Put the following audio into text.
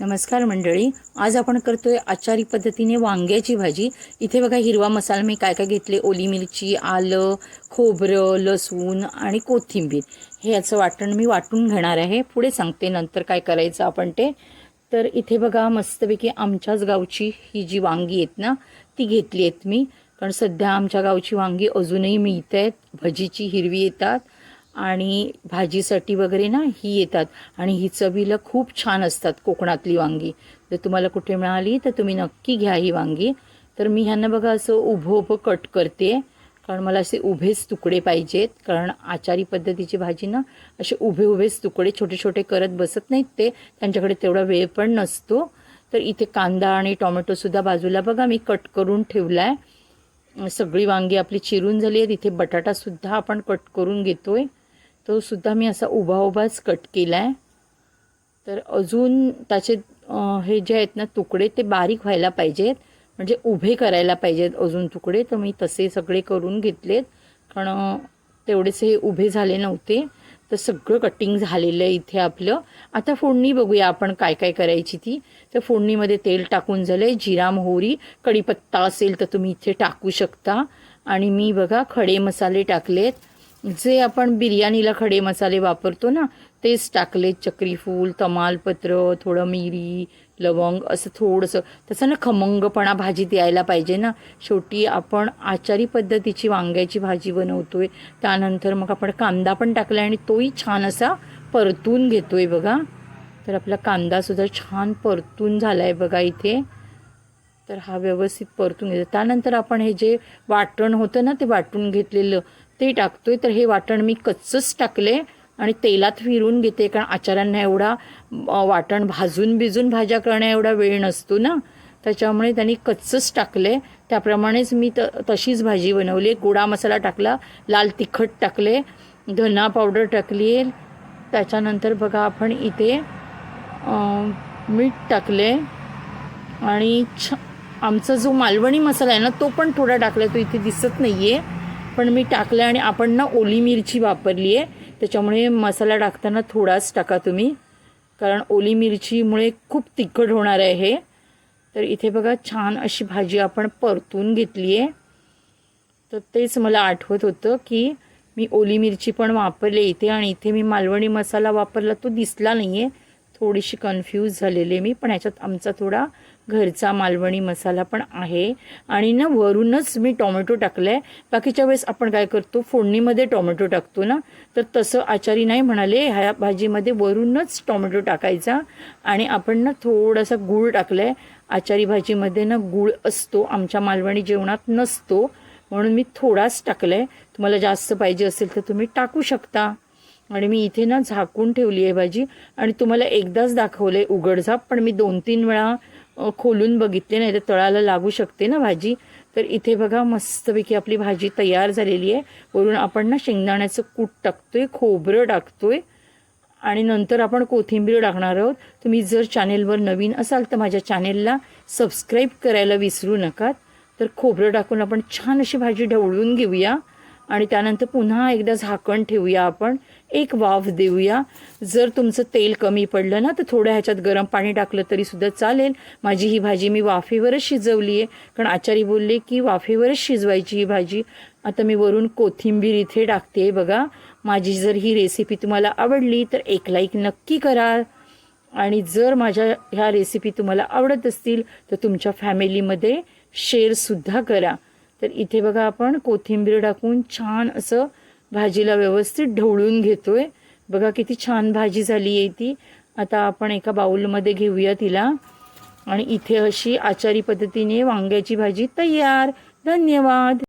नमस्कार मंडळी आज आपण करतोय आचारी पद्धतीने वांग्याची भाजी. इथे बघा हिरवा मसाला मी काय काय घेतले? ओली मिरची आलं खोबरं लसूण आणि कोथिंबीर. हे याचं वाटण मी वाटून घेणार आहे. पुढे सांगते नंतर काय करायचं आपण ते. तर इथे बघा मस्तपैकी आमच्याच गावची ही जी वांगी आहेत ना ती घेतली आहेत मी. कारण सध्या आमच्या गावची वांगी अजूनही मिळत आहेत. भजीची हिरवी येतात. आणि भाजीसाठी वगैरे ना ही येतात. आणि ही चवीला खूप छान असतात कोकणातली वांगी. जर तुम्हाला कुठे मिळाली तर तुम्ही नक्की घ्या ही वांगी. तर मी ह्यांना बघा असं उभं उभं कट करते. कारण मला असे उभेच तुकडे पाहिजेत. कारण आचारी पद्धतीची भाजी ना असे उभे उभेच तुकडे छोटे छोटे करत बसत नाहीत ते. त्यांच्याकडे तेवढा वेळ पण नसतो. तर इथे कांदा आणि टोमॅटोसुद्धा बाजूला बघा मी कट करून ठेवला आहे सगळी वांगी आपली चिरून झाली आहेत. इथे बटाटासुद्धा आपण कट करून घेतो आहे सुद्धा मी असा उभा उभाच कट केला आहे तर अजून त्याचे हे जे आहेत ना तुकडे ते बारीक व्हायला पाहिजेत. म्हणजे उभे करायला पाहिजेत अजून तुकडे. तर मी तसे सगळे करून घेतलेत. कारण अं, तेवढेसे हे उभे झाले नव्हते. तर सगळं कटिंग झालेलं आहे इथे आपलं. आता फोडणी बघूया आपण काय काय करायची ती. तर फोडणीमध्ये तेल टाकून झालं आहे जिरा मोहरी कढीपत्ता असेल तर तुम्ही इथे टाकू शकता. आणि मी बघा खडे मसाले टाकलेत. जे आपण बिर्याणीला खडे मसाले वापरतो ना तेच टाकले चक्रीफूल तमालपत्र थोडं मिरी लवंग असं थोडंसं. तसं ना खमंगपणा भाजीत यायला पाहिजे ना. शेवटी आपण आचारी पद्धतीची वांग्याची भाजी बनवतोय त्यानंतर मग आपण कांदा पण टाकला आणि तोही छान असा परतून घेतोय बघा. तर आपला कांदासुद्धा छान परतून झाला आहे बघा इथे. तर हा व्यवस्थित परतून घेतो त्यानंतर आपण हे जे वाटण होतं ना ते वाटून घेतलेलं. ते टाकतोय तर हे वाटण मी कच्चंच टाकले आणि तेलात फिरून घेते कारण आचार्यांना एवढा वाटण भाजून भिजून भाज्या करण्या एवढा वेळ नसतो ना. त्याच्यामुळे त्यांनी कच्चंच टाकले त्याप्रमाणेच मी त तशीच भाजी बनवली गोडा मसाला टाकला लाल तिखट टाकले धना पावडर टाकली त्याच्यानंतर बघा आपण इथे मीठ टाकले आणि छ आमचा जो मालवणी मसाला आहे ना तो पण थोडा टाकला तो इथे दिसत नाही आहे पण मी टाकलं आणि आपण ना ओली मिरची वापरली आहे. त्याच्यामुळे मसाला टाकताना थोडाच टाका तुम्ही. कारण ओली मिरचीमुळे खूप तिखट होणार आहे हे. तर इथे बघा छान अशी भाजी आपण परतून घेतली आहे. तर तेच मला आठवत होतं की मी ओली मिरची पण वापरली इथे आणि इथे मी मालवणी मसाला वापरला तो दिसला नाही आहे थोडीशी कन्फ्यूज झालेली मी पण ह्याच्यात आमचा थोडा घरचा मालवणी मसाला पण आहे. आणि ना वरूनच मी टोमॅटो टाकला आहे बाकीच्या वेळेस आपण काय करतो फोडणीमध्ये टोमॅटो टाकतो ना तर तसं आचारी नाही म्हणाले. ह्या भाजीमध्ये वरूनच टोमॅटो टाकायचा आणि आपण ना थोडासा गूळ टाकला आहे आचारी भाजीमध्ये ना गूळ असतो आमच्या मालवणी जेवणात नसतो म्हणून मी थोडाच टाकला आहे तुम्हाला जास्त पाहिजे असेल तर तुम्ही टाकू शकता. आणि मी इथे ना झाकून ठेवली आहे भाजी. आणि तुम्हाला एकदाच दाखवलं आहे उघडझाप पण मी दोन तीन वेळा खोलून बघितले नाही तर तळाला लागू शकते ना भाजी. तर इथे बघा मस्तपैकी आपली भाजी तयार झालेली आहे. वरून आपण ना शेंगदाण्याचं कूट टाकतोय खोबरं टाकतोय. आणि नंतर आपण कोथिंबीर टाकणार आहोत. तुम्ही जर चॅनेलवर नवीन असाल तर माझ्या चॅनेलला सबस्क्राईब करायला विसरू नका. तर खोबरं टाकून आपण छान अशी भाजी ढवळून घेऊया. आणि त्यानंतर पुन्हा एकदा झाकण ठेवूया आपण. एक वाफ देऊया. जर तुमचं तेल कमी पडलं ना तर थोडं ह्याच्यात गरम पाणी टाकलं तरी सुद्धा चालेल. माझी ही भाजी मी वाफेवरच शिजवली आहे कारण आचारी बोलले की वाफेवरच शिजवायची ही भाजी. आता मी वरून कोथिंबीर इथे टाकते बघा. माझी जर ही रेसिपी तुम्हाला आवडली तर एक लाईक नक्की करा. आणि जर माझ्या ह्या रेसिपी तुम्हाला आवडत असतील तर तुमच्या फॅमिलीमध्ये शेअरसुद्धा करा. तर इथे बघा आपण कोथिंबीर टाकून छान असं भाजीला व्यवस्थित ढवळून घेतोय. बघा किती छान भाजी झाली आहे ती. आता आपण एका बाऊलमध्ये घेऊया तिला. आणि इथे अशी आचारी पद्धतीने वांग्याची भाजी तयार. धन्यवाद.